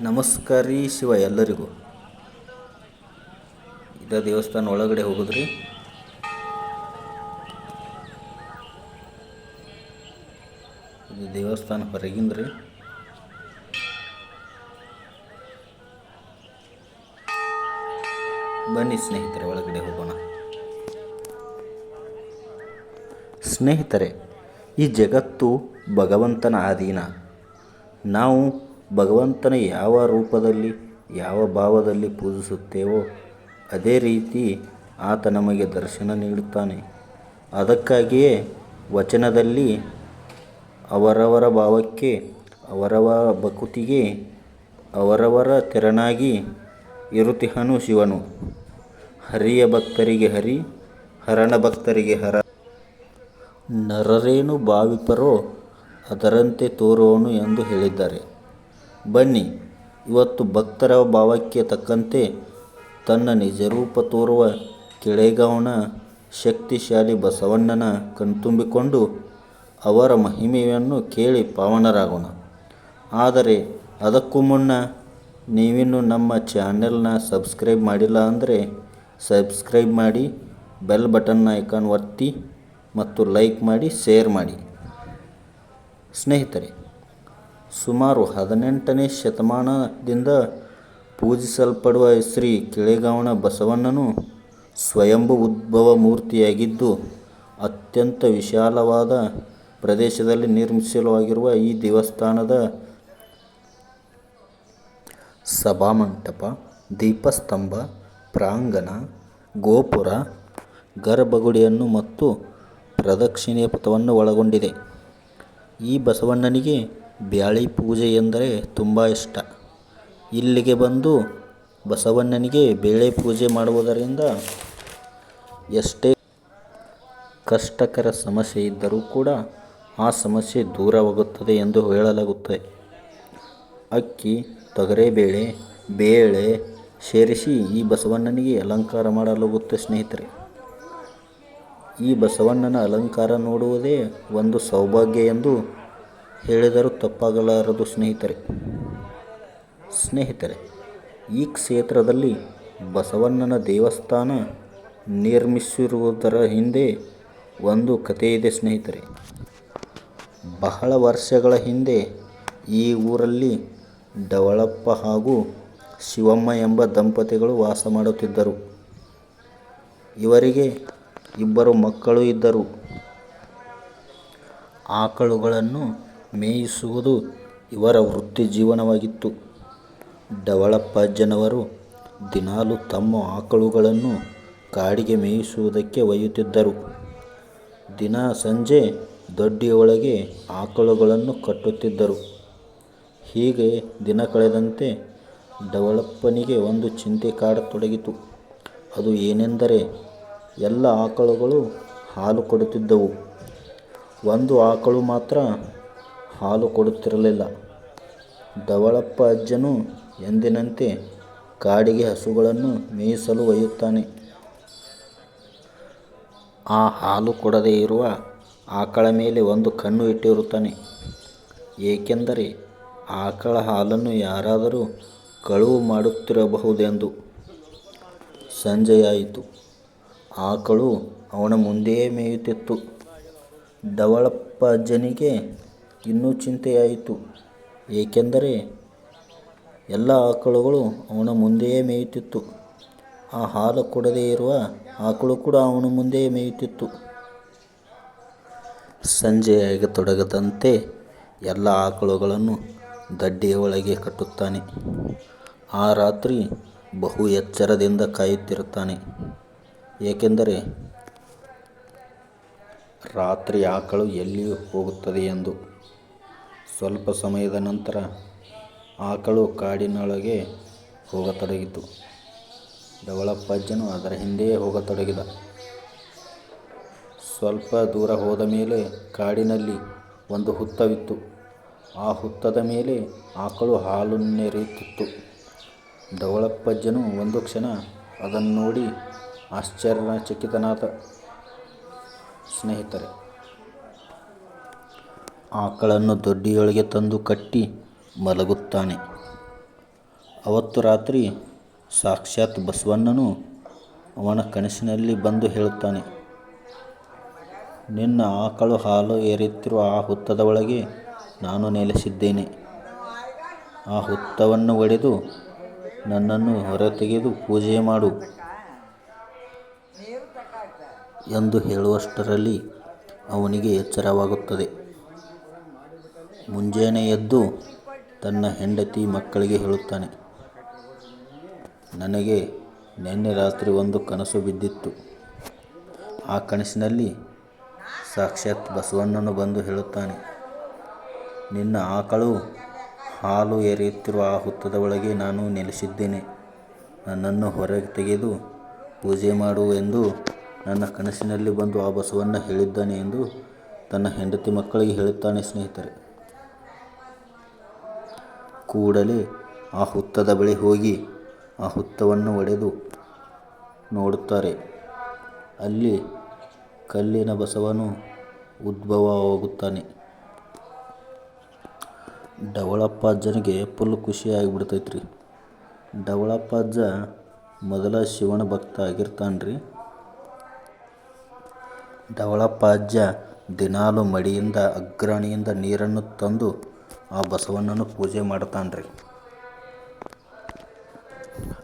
ನಮಸ್ಕಾರಿ ಶಿವ ಎಲ್ಲರಿಗೂ. ಇದ ದೇವಸ್ಥಾನ ಒಳಗಡೆ ಹೋಗುದ್ರಿ. ಇದು ದೇವಸ್ಥಾನ ಹೊರಗಿಂದ್ರಿ. ಬನ್ನಿ ಸ್ನೇಹಿತರೆ, ಒಳಗಡೆ ಹೋಗೋಣ. ಸ್ನೇಹಿತರೆ, ಈ ಜಗತ್ತು ಭಗವಂತನ ಅಧೀನ ನಾವು ಭಗವಂತನ ಯಾವ ರೂಪದಲ್ಲಿ, ಯಾವ ಭಾವದಲ್ಲಿ ಪೂಜಿಸುತ್ತೇವೋ ಅದೇ ರೀತಿ ಆತ ನಮಗೆ ದರ್ಶನ ನೀಡುತ್ತಾನೆ. ಅದಕ್ಕಾಗಿಯೇ ವಚನದಲ್ಲಿ ಅವರವರ ಭಾವಕ್ಕೆ, ಅವರವರ ಭಕುತಿಗೆ, ಅವರವರ ತೆರನಾಗಿ ಇರುತಿಹನು ಶಿವನು. ಹರಿಯ ಭಕ್ತರಿಗೆ ಹರಿ, ಹರಣ ಭಕ್ತರಿಗೆ ಹರ. ನರರೇನು ಭಾವಿಪರೋ ಅದರಂತೆ ತೋರುವನು ಎಂದು ಹೇಳಿದ್ದಾರೆ. ಬನ್ನಿ, ಇವತ್ತು ಭಕ್ತರ ಭಾವಕ್ಕೆ ತಕ್ಕಂತೆ ತನ್ನ ನಿಜರೂಪ ತೋರುವ ಕೆಳೆಗೌಣ ಶಕ್ತಿಶಾಲಿ ಬಸವಣ್ಣನ ಕಣ್ತುಂಬಿಕೊಂಡು ಅವರ ಮಹಿಮೆಯನ್ನು ಕೇಳಿ ಪಾವನರಾಗೋಣ. ಆದರೆ ಅದಕ್ಕೂ ಮುನ್ನ ನೀವಿನ್ನೂ ನಮ್ಮ ಚಾನೆಲ್ನ ಸಬ್ಸ್ಕ್ರೈಬ್ ಮಾಡಿಲ್ಲ ಅಂದರೆ ಸಬ್ಸ್ಕ್ರೈಬ್ ಮಾಡಿ, ಬೆಲ್ ಬಟನ್ ಐಕಾನ್ ಒತ್ತಿ ಮತ್ತು ಲೈಕ್ ಮಾಡಿ, ಶೇರ್ ಮಾಡಿ. ಸ್ನೇಹಿತರೆ ಸುಮಾರು ಹದಿನೆಂಟನೇ ಶತಮಾನದಿಂದ ಪೂಜಿಸಲ್ಪಡುವ ಶ್ರೀ ಕಿಳೆಗಾವಣ ಬಸವಣ್ಣನು ಸ್ವಯಂಭೂ ಉದ್ಭವ ಮೂರ್ತಿಯಾಗಿದ್ದು, ಅತ್ಯಂತ ವಿಶಾಲವಾದ ಪ್ರದೇಶದಲ್ಲಿ ನಿರ್ಮಿಸಲಾಗಿರುವ ಈ ದೇವಸ್ಥಾನದ ಸಭಾಮಂಟಪ, ದೀಪಸ್ತಂಭ, ಪ್ರಾಂಗಣ, ಗೋಪುರ, ಗರ್ಭಗುಡಿಯನ್ನು ಮತ್ತು ಪ್ರದಕ್ಷಿಣೆಯ ಪಥವನ್ನು ಒಳಗೊಂಡಿದೆ. ಈ ಬಸವಣ್ಣನಿಗೆ ಬ್ಯಾಳಿ ಪೂಜೆ ಎಂದರೆ ತುಂಬ ಇಷ್ಟ. ಇಲ್ಲಿಗೆ ಬಂದು ಬಸವಣ್ಣನಿಗೆ ಬೇಳೆ ಪೂಜೆ ಮಾಡುವುದರಿಂದ ಎಷ್ಟೇ ಕಷ್ಟಕರ ಸಮಸ್ಯೆ ಇದ್ದರೂ ಕೂಡ ಆ ಸಮಸ್ಯೆ ದೂರವಾಗುತ್ತದೆ ಎಂದು ಹೇಳಲಾಗುತ್ತದೆ. ಅಕ್ಕಿ, ತೊಗರೆಬೇಳೆ, ಬೇಳೆ ಸೇರಿಸಿ ಈ ಬಸವಣ್ಣನಿಗೆ ಅಲಂಕಾರ ಮಾಡಲಾಗುತ್ತೆ ಸ್ನೇಹಿತರೆ. ಈ ಬಸವಣ್ಣನ ಅಲಂಕಾರ ನೋಡುವುದೇ ಒಂದು ಸೌಭಾಗ್ಯ ಎಂದು ಹೇಳಿದರೂ ತಪ್ಪಾಗಲಾರದು ಸ್ನೇಹಿತರೆ. ಸ್ನೇಹಿತರೆ, ಈ ಕ್ಷೇತ್ರದಲ್ಲಿ ಬಸವಣ್ಣನ ದೇವಸ್ಥಾನ ನಿರ್ಮಿಸಿರುವುದರ ಹಿಂದೆ ಒಂದು ಕಥೆಯಿದೆ ಸ್ನೇಹಿತರೆ. ಬಹಳ ವರ್ಷಗಳ ಹಿಂದೆ ಈ ಊರಲ್ಲಿ ಡವಳಪ್ಪ ಹಾಗೂ ಶಿವಮ್ಮ ಎಂಬ ದಂಪತಿಗಳು ವಾಸ ಮಾಡುತ್ತಿದ್ದರು. ಇವರಿಗೆ ಇಬ್ಬರು ಮಕ್ಕಳು ಇದ್ದರು. ಆಕಳುಗಳನ್ನು ಮೇಯಿಸುವುದು ಇವರ ವೃತ್ತಿ ಜೀವನವಾಗಿತ್ತು. ಡವಳಪ್ಪಜ್ಜನವರು ದಿನಾಲು ತಮ್ಮ ಆಕಳುಗಳನ್ನು ಕಾಡಿಗೆ ಮೇಯಿಸುವುದಕ್ಕೆ ಒಯ್ಯುತ್ತಿದ್ದರು. ದಿನ ಸಂಜೆ ದೊಡ್ಡಿಯೊಳಗೆ ಆಕಳುಗಳನ್ನು ಕಟ್ಟುತ್ತಿದ್ದರು. ಹೀಗೆ ದಿನ ಕಳೆದಂತೆ ಡವಳಪ್ಪನಿಗೆ ಒಂದು ಚಿಂತೆ ಕಾಡತೊಡಗಿತು. ಅದು ಏನೆಂದರೆ ಎಲ್ಲ ಆಕಳುಗಳು ಹಾಲು ಕೊಡುತ್ತಿದ್ದವು. ಒಂದು ಆಕಳು ಮಾತ್ರ ಹಾಲು ಕೊಡುತ್ತಿರಲಿಲ್ಲ. ದವಳಪ್ಪ ಅಜ್ಜನು ಎಂದಿನಂತೆ ಕಾಡಿಗೆ ಹಸುಗಳನ್ನು ಮೇಯಿಸಲು ಒಯ್ಯುತ್ತಾನೆ. ಆ ಹಾಲು ಕೊಡದೇ ಇರುವ ಆಕಳ ಮೇಲೆ ಒಂದು ಕಣ್ಣು ಇಟ್ಟಿರುತ್ತಾನೆ. ಏಕೆಂದರೆ ಆಕಳ ಹಾಲನ್ನು ಯಾರಾದರೂ ಕಳುವು ಮಾಡುತ್ತಿರಬಹುದೆಂದು ಸಂಜೆಯಾಯಿತು. ಆಕಳು ಅವನ ಮುಂದೆಯೇ ಮೇಯುತ್ತಿತ್ತು. ದವಳಪ್ಪ ಅಜ್ಜನಿಗೆ ಇನ್ನೂ ಚಿಂತೆಯಾಯಿತು. ಏಕೆಂದರೆ ಎಲ್ಲ ಆಕಳುಗಳು ಅವನ ಮುಂದೆಯೇ ಮೇಯುತ್ತಿತ್ತು. ಆ ಹಾಲು ಕೊಡದೇ ಇರುವ ಆಕಳು ಕೂಡ ಅವನ ಮುಂದೆಯೇ ಮೇಯುತ್ತಿತ್ತು. ಸಂಜೆಯಾಗತೊಡಗದಂತೆ ಎಲ್ಲ ಆಕಳುಗಳನ್ನು ದಡ್ಡಿಯ ಒಳಗೆ ಕಟ್ಟುತ್ತಾನೆ. ಆ ರಾತ್ರಿ ಬಹು ಎಚ್ಚರದಿಂದ ಕಾಯುತ್ತಿರುತ್ತಾನೆ. ಏಕೆಂದರೆ ರಾತ್ರಿ ಆಕಳು ಎಲ್ಲಿ ಹೋಗುತ್ತದೆ ಎಂದು ಸ್ವಲ್ಪ ಸಮಯದ ನಂತರ ಆಕಳು ಕಾಡಿನೊಳಗೆ ಹೋಗತೊಡಗಿತು. ಡವಳಪ್ಪಜ್ಜನು ಅದರ ಹಿಂದೆಯೇ ಹೋಗತೊಡಗಿದ. ಸ್ವಲ್ಪ ದೂರ ಹೋದ ಮೇಲೆ ಕಾಡಿನಲ್ಲಿ ಒಂದು ಹುತ್ತವಿತ್ತು. ಆ ಹುತ್ತದ ಮೇಲೆ ಆಕಳು ಹಾಲು ನೆರೆಯುತ್ತಿತ್ತು ಡವಳಪ್ಪಜ್ಜನು ಒಂದು ಕ್ಷಣ ಅದನ್ನು ನೋಡಿ ಆಶ್ಚರ್ಯಚಕಿತನಾದ ಸ್ನೇಹಿತರೆ ಆಕಳನ್ನು ದೊಡ್ಡಿಯೊಳಗೆ ತಂದು ಕಟ್ಟಿ ಮಲಗುತ್ತಾನೆ. ಅವತ್ತು ರಾತ್ರಿ ಸಾಕ್ಷಾತ್ ಬಸವಣ್ಣನು ಅವನ ಕನಸಿನಲ್ಲಿ ಬಂದು ಹೇಳುತ್ತಾನೆ, ನಿನ್ನ ಆಕಳು ಹಾಲು ಎರೆಯುತ್ತಿರುವ ಆ ಹುತ್ತದ ಒಳಗೆ ನಾನು ನೆಲೆಸಿದ್ದೇನೆ. ಆ ಹುತ್ತವನ್ನು ಒಡೆದು ನನ್ನನ್ನು ಹೊರತೆಗೆದು ಪೂಜೆ ಮಾಡು ಎಂದು ಹೇಳುವಷ್ಟರಲ್ಲಿ ಅವನಿಗೆ ಎಚ್ಚರವಾಗುತ್ತದೆ. ಮುಂಜಾನೆ ಎದ್ದು ತನ್ನ ಹೆಂಡತಿ ಮಕ್ಕಳಿಗೆ ಹೇಳುತ್ತಾನೆ, ನನಗೆ ನಿನ್ನೆ ರಾತ್ರಿ ಒಂದು ಕನಸು ಬಿದ್ದಿತ್ತು. ಆ ಕನಸಿನಲ್ಲಿ ಸಾಕ್ಷಾತ್ ಬಸವಣ್ಣನು ಬಂದು ಹೇಳುತ್ತಾನೆ, ನಿನ್ನ ಆಕಳು ಹಾಲು ಎರೆಯುತ್ತಿರುವ ಆ ಹುತ್ತದ ಒಳಗೆ ನಾನು ನೆಲೆಸಿದ್ದೇನೆ. ನನ್ನನ್ನು ಹೊರಗೆ ತೆಗೆದು ಪೂಜೆ ಮಾಡು ಎಂದು ನನ್ನ ಕನಸಿನಲ್ಲಿ ಬಂದು ಆ ಬಸವಣ್ಣ ಹೇಳಿದ್ದಾನೆ ಎಂದು ತನ್ನ ಹೆಂಡತಿ ಮಕ್ಕಳಿಗೆ ಹೇಳುತ್ತಾನೆ ಸ್ನೇಹಿತರೆ. ಕೂಡಲೇ ಆ ಹುತ್ತದ ಬಳಿ ಹೋಗಿ ಆ ಹುತ್ತವನ್ನು ಒಡೆದು ನೋಡುತ್ತಾರೆ. ಅಲ್ಲಿ ಕಲ್ಲಿನ ಬಸವನು ಉದ್ಭವವಾಗುತ್ತಾನೆ. ಡವಳಪ್ಪ ಅಜ್ಜನಿಗೆ ಫುಲ್ ಖುಷಿ ಆಗಿಬಿಡ್ತೈತ್ರಿ ಡವಳಪ್ಪ ಅಜ್ಜ ಮೊದಲ ಶಿವನ ಭಕ್ತ ಆಗಿರ್ತಾನ್ರಿ. ಡವಳಪ್ಪ ಅಜ್ಜ ದಿನಾಲು ಮಡಿಯಿಂದ ಅಗ್ರಣಿಯಿಂದ ನೀರನ್ನು ತಂದು ಆ ಬಸವಣ್ಣನ ಪೂಜೆ ಮಾಡ್ತಾನ್ರಿ.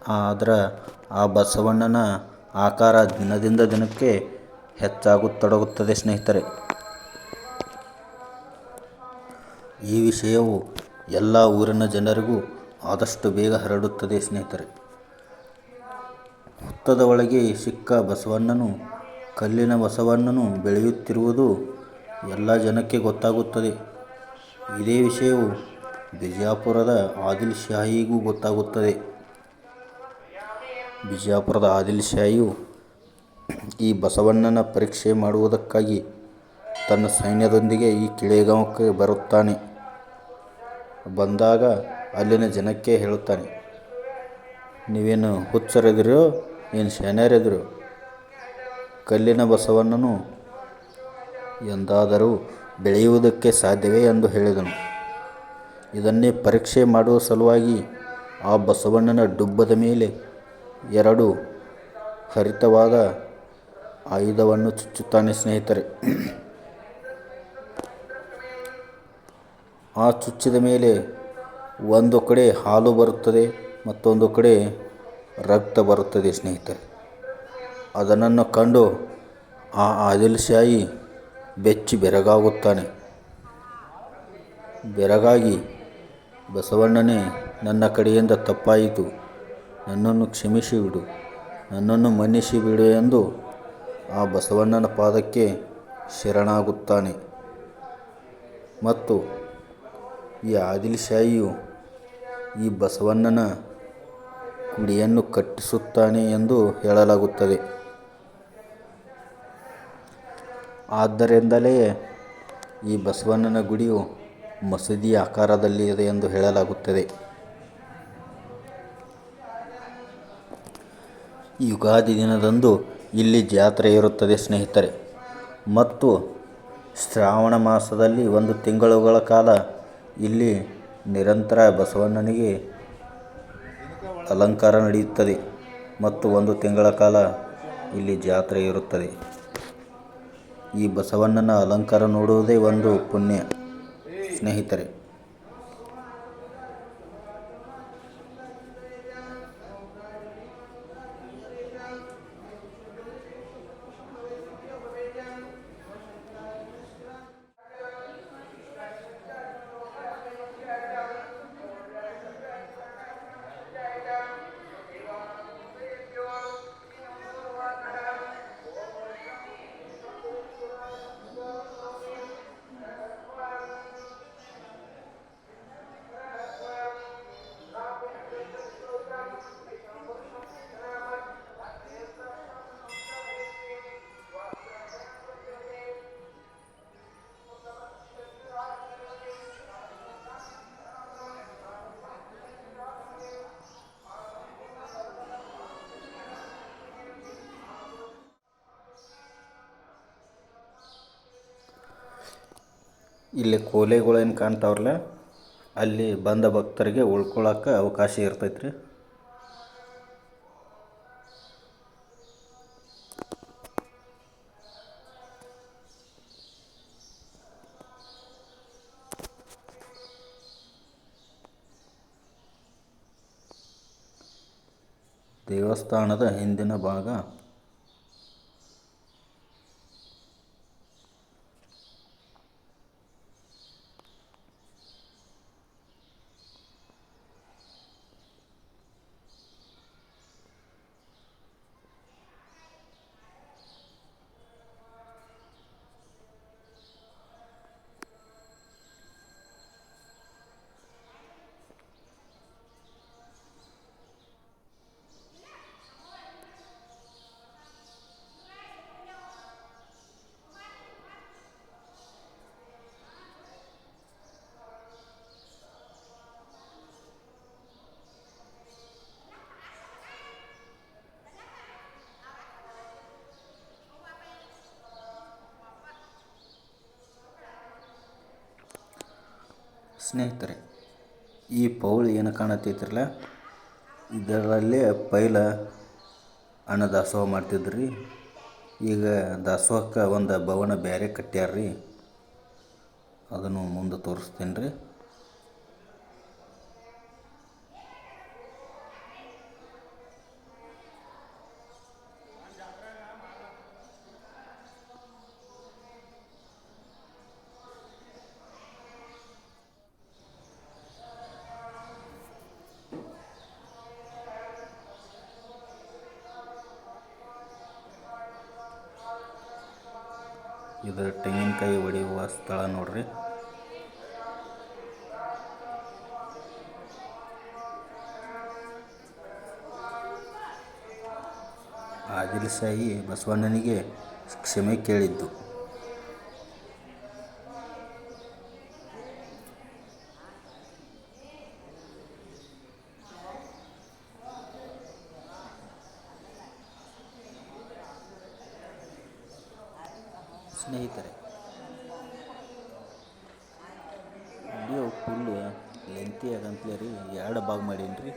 ಆದ್ರೆ ಆ ಬಸವಣ್ಣನ ಆಕಾರ ದಿನದಿಂದ ದಿನಕ್ಕೆ ಹೆಚ್ಚಾಗುತ್ತೊಡಗುತ್ತದೆ ಸ್ನೇಹಿತರೆ. ಈ ವಿಷಯವು ಎಲ್ಲ ಊರಿನ ಜನರಿಗೂ ಆದಷ್ಟು ಬೇಗ ಹರಡುತ್ತದೆ ಸ್ನೇಹಿತರೆ. ಹುತ್ತದ ಒಳಗೆ ಸಿಕ್ಕ ಬಸವಣ್ಣನು, ಕಲ್ಲಿನ ಬಸವಣ್ಣನು ಬೆಳೆಯುತ್ತಿರುವುದು ಎಲ್ಲ ಜನಕ್ಕೆ ಗೊತ್ತಾಗುತ್ತದೆ. ಇದೇ ವಿಷಯವು ಬಿಜಾಪುರದ ಆದಿಲ್ ಶಾಹಿಗೂ ಗೊತ್ತಾಗುತ್ತದೆ. ಬಿಜಾಪುರದ ಆದಿಲ್ ಶಾಹಿಯು ಈ ಬಸವಣ್ಣನ ಪರೀಕ್ಷೆ ಮಾಡುವುದಕ್ಕಾಗಿ ತನ್ನ ಸೈನ್ಯದೊಂದಿಗೆ ಈ ಕಿಳೆಗಾಂವಕ್ಕೆ ಬರುತ್ತಾನೆ. ಬಂದಾಗ ಅಲ್ಲಿನ ಜನಕ್ಕೆ ಹೇಳುತ್ತಾನೆ, ನೀವೇನು ಹುಚ್ಚರೆದಿರೋ, ಏನು ಶಾನ್ಯರೆದಿರೋ, ಕಲ್ಲಿನ ಬಸವಣ್ಣನು ಎಂದಾದರೂ ಬೆಳೆಯುವುದಕ್ಕೆ ಸಾಧ್ಯವೇ ಎಂದು ಹೇಳಿದನು. ಇದನ್ನೇ ಪರೀಕ್ಷೆ ಮಾಡುವ ಸಲುವಾಗಿ ಆ ಬಸವಣ್ಣನ ಡುಬ್ಬದ ಮೇಲೆ ಎರಡು ಹರಿತವಾದ ಆಯುಧವನ್ನು ಚುಚ್ಚುತ್ತಾನೆ ಸ್ನೇಹಿತರೆ. ಆ ಚುಚ್ಚಿದ ಮೇಲೆ ಒಂದು ಕಡೆ ಹಾಲು ಬರುತ್ತದೆ, ಮತ್ತೊಂದು ಕಡೆ ರಕ್ತ ಬರುತ್ತದೆ ಸ್ನೇಹಿತರೆ. ಅದನ್ನು ಕಂಡು ಆ ಆದಿಲ್ ಶಾಹಿ ಬೆಚ್ಚಿ ಬೆರಗಾಗುತ್ತಾನೆ. ಬೆರಗಾಗಿ ಬಸವಣ್ಣನೇ, ನನ್ನ ಕಡೆಯಿಂದ ತಪ್ಪಾಯಿತು. ನನ್ನನ್ನು ಕ್ಷಮಿಸಿ ಬಿಡು. ನನ್ನನ್ನು ಮನ್ನಿಸಿ ಬಿಡು ಎಂದು ಆ ಬಸವಣ್ಣನ ಪಾದಕ್ಕೆ ಶರಣಾಗುತ್ತಾನೆ. ಮತ್ತು ಈ ಆದಿಲ್ ಶಾಹಿಯು ಈ ಬಸವಣ್ಣನ ಗುಡಿಯನ್ನು ಕಟ್ಟಿಸುತ್ತಾನೆ ಎಂದು ಹೇಳಲಾಗುತ್ತದೆ. ಆದ್ದರಿಂದಲೇ ಈ ಬಸವಣ್ಣನ ಗುಡಿಯು ಮಸೀದಿಯ ಆಕಾರದಲ್ಲಿದೆ ಎಂದು ಹೇಳಲಾಗುತ್ತದೆ. ಯುಗಾದಿ ದಿನದಂದು ಇಲ್ಲಿ ಜಾತ್ರೆ ಇರುತ್ತದೆ ಸ್ನೇಹಿತರೆ. ಮತ್ತು ಶ್ರಾವಣ ಮಾಸದಲ್ಲಿ ಒಂದು ತಿಂಗಳುಗಳ ಕಾಲ ಇಲ್ಲಿ ನಿರಂತರ ಬಸವಣ್ಣನಿಗೆ ಅಲಂಕಾರ ನಡೆಯುತ್ತದೆ. ಮತ್ತು ಒಂದು ತಿಂಗಳ ಕಾಲ ಇಲ್ಲಿ ಜಾತ್ರೆ ಇರುತ್ತದೆ. ಈ ಬಸವಣ್ಣನ ಅಲಂಕಾರ ನೋಡುವುದೇ ಒಂದು ಪುಣ್ಯ. ಸ್ನೇಹಿತರೆ ಇಲ್ಲಿ ಕೋಲೆಗಳೇನು ಕಾಣ್ತಾವ್ರಲ್ಲ ಅಲ್ಲಿ ಬಂದ ಭಕ್ತರಿಗೆ ಉಳ್ಕೊಳ್ಳೋಕೆ ಅವಕಾಶ ಇರ್ತೈತೆ ರೀ ದೇವಸ್ಥಾನದ ಹಿಂದಿನ ಭಾಗ ಸ್ನೇಹಿತರೆ, ಈ ಪೌಳಿ ಏನು ಕಾಣತೈತ್ರಲ್ಲ ಇದರಲ್ಲಿ ಪೈಲ ಅನ್ನ ದಾಸೋಹ ಮಾಡ್ತಿದ್ರಿ. ಈಗ ದಾಸೋಹಕ್ಕೆ ಒಂದು ಭವನ ಬೇರೆ ಕಟ್ಟ್ಯಾರ್ರಿ ಅದನ್ನು ಮುಂದೆ ತೋರಿಸ್ತೀನಿ ರೀ ಇದು ತೆಂಗಿನಕಾಯಿ ಹೊಡೆಯುವ ಸ್ಥಳ ನೋಡ್ರಿ. ಆದಿಲ್ಶಾಹಿ ಬಸವಣ್ಣನಿಗೆ ಕ್ಷಮೆ ಕೇಳಿದ್ದು. ಸ್ನೇಹಿತರೆ ವಿಡಿಯೋ ಫುಲ್ಲು ಲೆಂತಿ ಆಗಂತಲೇ ರೀ ಎರಡು ಭಾಗ ಮಾಡೀನಿ ರೀ